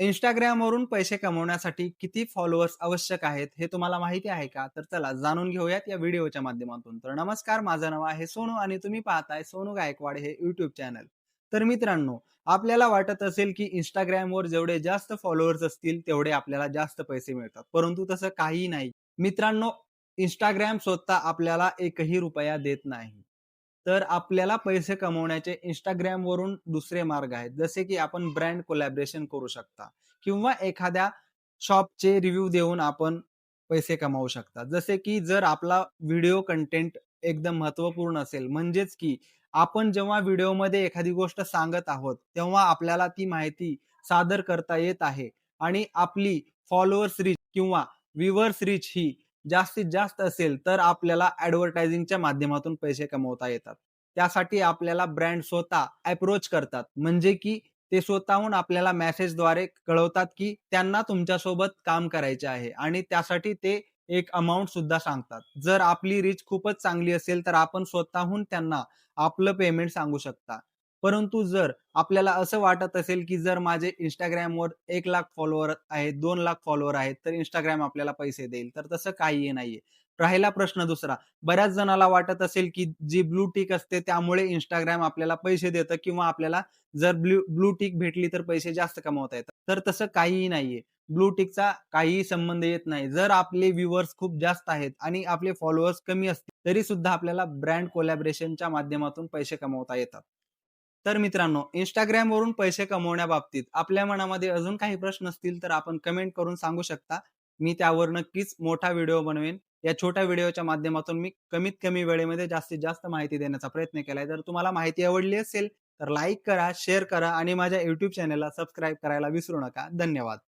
इंस्टाग्रामवरून पैसे कमवण्यासाठी किती फॉलोअर्स आवश्यक आहेत, हे तुम्हाला माहिती आहे का? तर चला जाणून घेऊयात या व्हिडिओच्या माध्यमातून. तर नमस्कार, माझं नाव आहे सोनू आणि तुम्ही पाहताय सोनू गायकवाड हे युट्यूब चॅनल. तर मित्रांनो, आपल्याला वाटत असेल की इंस्टाग्रामवर जेवढे जास्त फॉलोअर्स असतील, तेवढे आपल्याला जास्त पैसे मिळतात. परंतु तसं काहीही नाही. मित्रांनो, इंस्टाग्राम स्वतः आपल्याला एकही रुपया देत नाही. तर आपल्याला पैसे कमवण्याचे Instagramवरून दुसरे मार्ग आहेत. जसे की आपण ब्रँड कोलॅबरेशन करू शकता किंवा एखाद्या शॉपचे रिव्ह्यू देऊन आपण पैसे कमावू शकता. जसे की जर आपला व्हिडिओ कंटेंट एकदम महत्त्वपूर्ण असेल, म्हणजेच की आपण जेव्हा व्हिडिओमध्ये एखादी गोष्ट सांगत आहोत, तेव्हा आपल्याला ती माहिती सादर करता येत आहे आणि आपली फॉलोअर्स रीच किंवा व्हिवर्स रीच ही जास्तीत जास्त असेल, तर आपल्याला ऍडव्हर्टायझिंगच्या माध्यमातून पैसे कमवता येतात. त्यासाठी आपल्याला ब्रँड स्वतः अप्रोच करतात. म्हणजे की ते स्वतःहून आपल्याला मेसेजद्वारे कळवतात, की त्यांना तुमच्यासोबत काम करायचे आहे आणि त्यासाठी ते एक अमाऊंट सुद्धा सांगतात. जर आपली रीच खूपच चांगली असेल, तर आपण स्वतःहून त्यांना आपलं पेमेंट सांगू शकता. परंतु जर आपल्याला असं वाटत असेल, की जर माझे Instagramवर 1,00,000 फॉलोवर आहेत, दोन लाख फॉलोवर आहेत, तर इंस्टाग्राम आपल्याला पैसे देईल. तर तसं काहीही नाहीये. राहिला प्रश्न दुसरा, बऱ्याच जणाला वाटत असेल, की जी ब्लू टिक असते त्यामुळे इंस्टाग्राम आपल्याला पैसे देतं किंवा आपल्याला जर ब्लू ब्लू टिक भेटली तर पैसे जास्त कमावता येतात. तर तसं काहीही नाहीये. ब्लू टिकचा काहीही संबंध येत नाही. जर आपले व्ह्युअर्स खूप जास्त आहेत आणि आपले फॉलोअर्स कमी असतील, तरी सुद्धा आपल्याला ब्रँड कोलॅबरेशनच्या माध्यमातून पैसे कमवता येतात. तर मित्रांनो, इंस्टाग्रामवरून पैसे कमवण्याबाबतीत आपल्या मनामध्ये अजून काही प्रश्न असतील, तर आपण कमेंट करून सांगू शकता. मी त्यावर नक्कीच मोठा व्हिडिओ बनवेन. या छोट्या व्हिडिओच्या माध्यमातून मी कमीत कमी वेळेमध्ये जास्तीत जास्त माहिती देण्याचा प्रयत्न केलाय. जर तुम्हाला माहिती आवडली असेल, तर लाईक करा, शेअर करा आणि माझ्या युट्यूब चॅनलला सबस्क्राईब करायला विसरू नका. धन्यवाद.